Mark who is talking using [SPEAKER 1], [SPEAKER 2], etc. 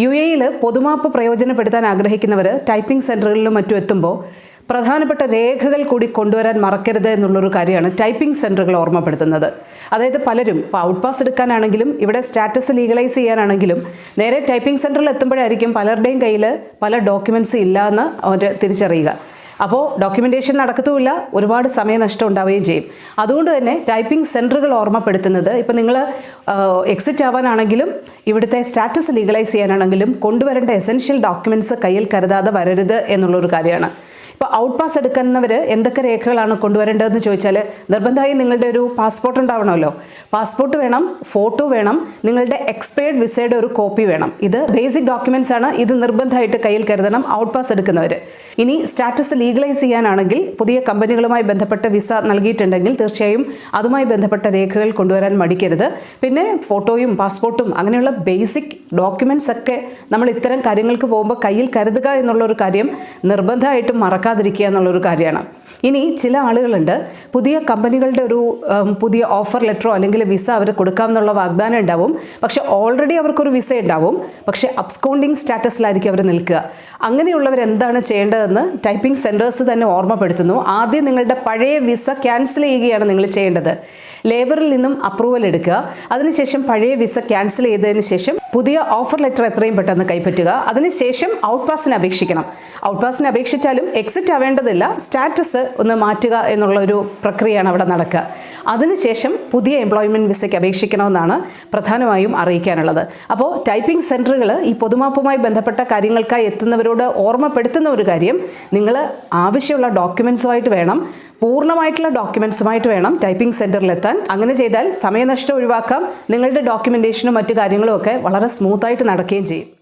[SPEAKER 1] U എയിൽ പൊതുമാപ്പ് പ്രയോജനപ്പെടുത്താൻ ആഗ്രഹിക്കുന്നവർ ടൈപ്പിംഗ് സെന്ററുകളിലും മറ്റും എത്തുമ്പോൾ പ്രധാനപ്പെട്ട രേഖകൾ കൂടി കൊണ്ടുവരാൻ മറക്കരുത് എന്നുള്ളൊരു കാര്യമാണ് ടൈപ്പിംഗ് സെന്ററുകൾ ഓർമ്മപ്പെടുത്തുന്നത്. അതായത് പലരും ഇപ്പോൾ ഔട്ട് പാസ് എടുക്കാനാണെങ്കിലും ഇവിടെ സ്റ്റാറ്റസ് ലീഗലൈസ് ചെയ്യാനാണെങ്കിലും നേരെ ടൈപ്പിംഗ് സെന്ററിൽ എത്തുമ്പോഴായിരിക്കും പലരുടെയും കയ്യിൽ പല ഡോക്യുമെന്റ്സ് ഇല്ല എന്ന് അവർ തിരിച്ചറിയുക. അപ്പോൾ ഡോക്യുമെന്റേഷൻ നടക്കത്തുമില്ല ഒരുപാട് സമയനഷ്ടം ഉണ്ടാവുകയും ചെയ്യും. അതുകൊണ്ട് തന്നെ ടൈപ്പിംഗ് സെന്ററുകൾ ഓർമ്മപ്പെടുത്തുന്നത് ഇപ്പോൾ നിങ്ങൾ എക്സിറ്റ് ആവാനാണെങ്കിലും ഇവിടുത്തെ സ്റ്റാറ്റസ് ലീഗലൈസ് ചെയ്യാനാണെങ്കിലും കൊണ്ടുവരേണ്ട എസെൻഷ്യൽ ഡോക്യുമെന്റ്സ് കയ്യിൽ കരുതാതെ വരരുത് എന്നുള്ളൊരു കാര്യമാണ്. ഇപ്പോൾ ഔട്ട് പാസ് എടുക്കുന്നവർ എന്തൊക്കെ രേഖകളാണ് കൊണ്ടുവരേണ്ടതെന്ന് ചോദിച്ചാൽ നിർബന്ധമായും നിങ്ങളുടെ ഒരു പാസ്പോർട്ട് ഉണ്ടാവണമല്ലോ. പാസ്പോർട്ട് വേണം ഫോട്ടോ വേണം നിങ്ങളുടെ എക്സ്പയർഡ് വിസയുടെ ഒരു കോപ്പി വേണം. ഇത് ബേസിക് ഡോക്യുമെന്റ്സ് ആണ് ഇത് നിർബന്ധമായിട്ട് കയ്യിൽ കരുതണം ഔട്ട് പാസ് എടുക്കുന്നവർ ഇനി സ്റ്റാറ്റസ് ലീഗലൈസ് ചെയ്യാനാണെങ്കിൽ പുതിയ കമ്പനികളുമായി ബന്ധപ്പെട്ട വിസ നൽകിയിട്ടുണ്ടെങ്കിൽ തീർച്ചയായും അതുമായി ബന്ധപ്പെട്ട രേഖകൾ കൊണ്ടുവരാൻ മടിക്കരുത്. പിന്നെ ഫോട്ടോയും പാസ്പോർട്ടും അങ്ങനെയുള്ള ബേസിക് ഡോക്യുമെന്റ്സ് ഒക്കെ നമ്മൾ ഇത്തരം കാര്യങ്ങൾക്ക് പോകുമ്പോൾ കയ്യിൽ കരുതുക എന്നുള്ള ഒരു കാര്യം നിർബന്ധമായിട്ടും മറക്കാതിരിക്കുക എന്നുള്ളൊരു കാര്യമാണ്. ഇനി ചില ആളുകളുണ്ട് പുതിയ കമ്പനികളുടെ ഒരു പുതിയ ഓഫർ ലെറ്ററോ അല്ലെങ്കിൽ വിസ അവർ കൊടുക്കാം എന്നുള്ള വാഗ്ദാനം ഉണ്ടാവും. പക്ഷെ ഓൾറെഡി അവർക്കൊരു വിസ ഉണ്ടാവും. പക്ഷേ അബ്സ്കോണ്ടിങ് സ്റ്റാറ്റസിലായിരിക്കും അവർ നിൽക്കുക. അങ്ങനെയുള്ളവർ എന്താണ് ചെയ്യേണ്ടതെന്ന് ടൈപ്പിംഗ് സെന്റേഴ്സ് തന്നെ ഓർമ്മപ്പെടുത്തുന്നു. ആദ്യം നിങ്ങളുടെ പഴയ വിസ ക്യാൻസൽ ചെയ്യുകയാണ് നിങ്ങൾ ചെയ്യേണ്ടത്. ലേബറിൽ നിന്നും അപ്രൂവൽ എടുക്കുക. അതിനുശേഷം പഴയ വിസ ക്യാൻസൽ ചെയ്തതിന് ശേഷം പുതിയ ഓഫർ ലെറ്റർ എത്രയും പെട്ടെന്ന് കൈപ്പറ്റുക. അതിനുശേഷം ഔട്ട് പാസിന് അപേക്ഷിക്കണം. ഔട്ട് പാസിന് അപേക്ഷിച്ചാലും എക്സിറ്റ് ആവേണ്ടതില്ല. സ്റ്റാറ്റസ് ഒന്ന് മാറ്റുക എന്നുള്ള ഒരു പ്രക്രിയയാണ് അവിടെ നടക്കുക. അതിനുശേഷം പുതിയ എംപ്ലോയ്മെന്റ് വിസയ്ക്ക് അപേക്ഷിക്കണമെന്നാണ് പ്രധാനമായും അറിയിക്കാനുള്ളത്. അപ്പോൾ ടൈപ്പിംഗ് സെന്ററുകൾ ഈ പൊതുമാപ്പുമായി ബന്ധപ്പെട്ട കാര്യങ്ങൾക്കായി എത്തുന്നവരോട് ഓർമ്മപ്പെടുത്തുന്ന ഒരു കാര്യം നിങ്ങൾ ആവശ്യമുള്ള ഡോക്യുമെൻസുമായിട്ട് വേണം പൂർണമായിട്ടുള്ള ഡോക്യുമെൻസുമായിട്ട് വേണം ടൈപ്പിംഗ് സെന്ററിൽ എത്താൻ. അങ്ങനെ ചെയ്താൽ സമയനഷ്ടം ഒഴിവാക്കാം. നിങ്ങളുടെ ഡോക്യുമെന്റേഷനും മറ്റു കാര്യങ്ങളും ഒക്കെ വളരെ സ്മൂത്തായിട്ട് നടക്കുകയും ചെയ്യും.